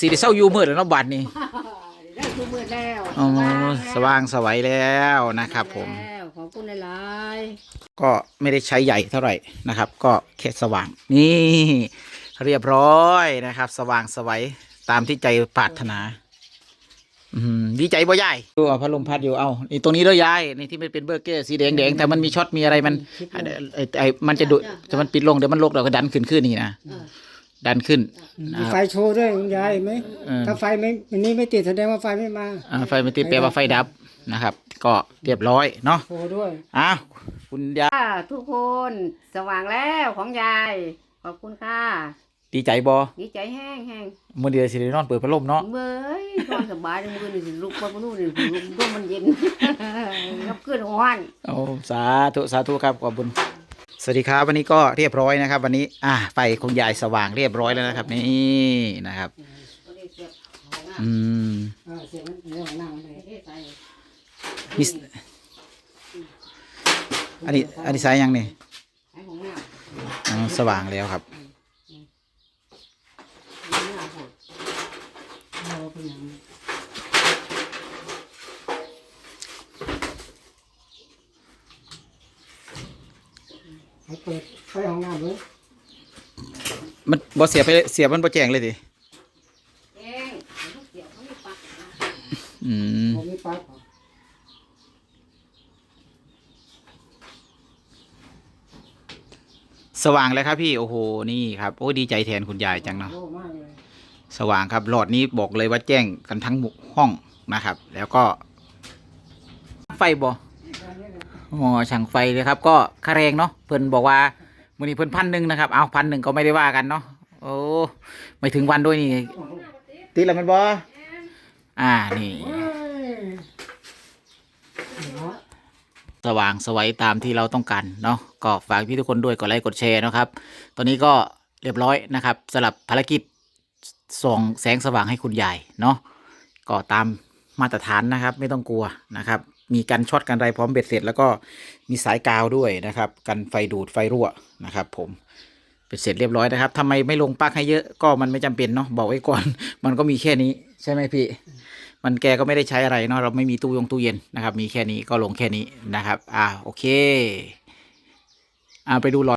สิได้เศร้าอยู่มืดแล้วเนาะบัดนี้ได้ทุกมือแล้วอ๋อสว่างสวัยแล้วนะครับ ผม แล้วขอบคุณหลายก็ไม่ได้ใช้ใหญ่เท่าไหร่นะครับ ก็แค่สว่างนี่เรียบร้อยนะครับ สว่างสวัยตามที่ใจปรารถนา อืมดีใจบ่ยายดูเอาพัดลมพัดอยู่เอานี่ตรงนี้ด้วยยายนี่ที่มันเป็นเบอร์เกอร์สีแดงแดงๆแต่มันมีช็อตมีอะไรมันไอ้ไอ้มันจะดุจะมันปิดลงเดี๋ยวมันลกเราก็ดันขึ้นขึ้นนี่นะ ๆเออ ดันขึ้นมีไฟโชว์ด้วยคุณยายเห็นไหมเออถ้าไฟไม่อันนี้ไม่ติดแสดงว่าไฟไม่มาอ่าไฟมันติดแปลว่าไฟดับนะครับ ก็เรียบร้อยเนาะโชว์ด้วยอ้าวคุณยายค่ะทุกคนสว่างแล้วของยายขอบคุณค่ะดีใจบ่ดีใจแห้งแห้งมื่อเดียวสิได้นอนเปิดพัดลมเนาะเมื่อยนอนสบายมือนี่สิลุกไปมือนู่นนี่ลุกร่มมันเย็นกับขึ้นห้อนโอ้สาธุสาธุครับขอบคุณ สวัสดีครับ วันนี้ก็เรียบร้อยนะครับ วันนี้ อ่าไฟของยายสว่างเรียบร้อยแล้วนะครับ นี่นะครับ อืมอ่าเสียงมันเรื่องของนั่งเลยมีสอันนี้อันนี้สายยังนี่ใช้ของหน้าอ๋อสว่างแล้วครับ หน้าโหด เราเป็นอย่างนี้ ให้เปิดไฟของน้ำเลยมันบ่เสียไปเสียบมันบ่แจ้งเลยดิแห้งลูกเสียบเขาไม่ปักนะอืมผมมีปลั๊กสว่างแล้วครับพี่โอ้โหนี่ครับโอ้ดีใจแทนคุณยายจังเนาะโอ้มากเลยสว่างครับ หลอดนี้บอกเลยว่าแจ้งกันทั้งหมู่ห้องนะครับ แล้วก็ ไฟบ่อ๋ อช่างไฟเลยครับ ก็ค่าแรงเนาะเพิ่นบอกว่ามื้อนี้เพิ่นพันหนึ่งนะครับเอาพันหนึ่งก็ไม่ได้ว่ากันเนาะโอ้ไม่ถึงวันด้วยนี่ติดแล้วมันบ่อ่านี่สว่างสวัยตามที่เราต้องการเนาะก็ฝากพี่ทุกคนด้วยกดไลค์กดแชร์นะครับ ตอนนี้ก็เรียบร้อยนะครับสำหรับภารกิจส่องแสงสว่างให้คุณยายเนาะก็ตามมาตรฐานนะครับ ไม่ต้องกลัวนะครับ มีกันช็อตกันไรพร้อมเบ็ดเสร็จ แล้วก็มีสายกาวด้วยนะครับ กันไฟดูดไฟรั่วนะครับผมเป็นเสร็จเรียบร้อยนะครับทำไมไม่ลงปลั๊กให้เยอะก็มันไม่จำเป็นเนาะบอกไว้ก่อน มันก็มีแค่นี้ใช่ไหมพี่ มันแกก็ไม่ได้ใช้อะไรเนาะเราไม่มีตู้ยงตู้เย็นนะครับ มีแค่นี้ก็ลงแค่นี้นะครับ อ่าโอเค อ่าไปดูหลอด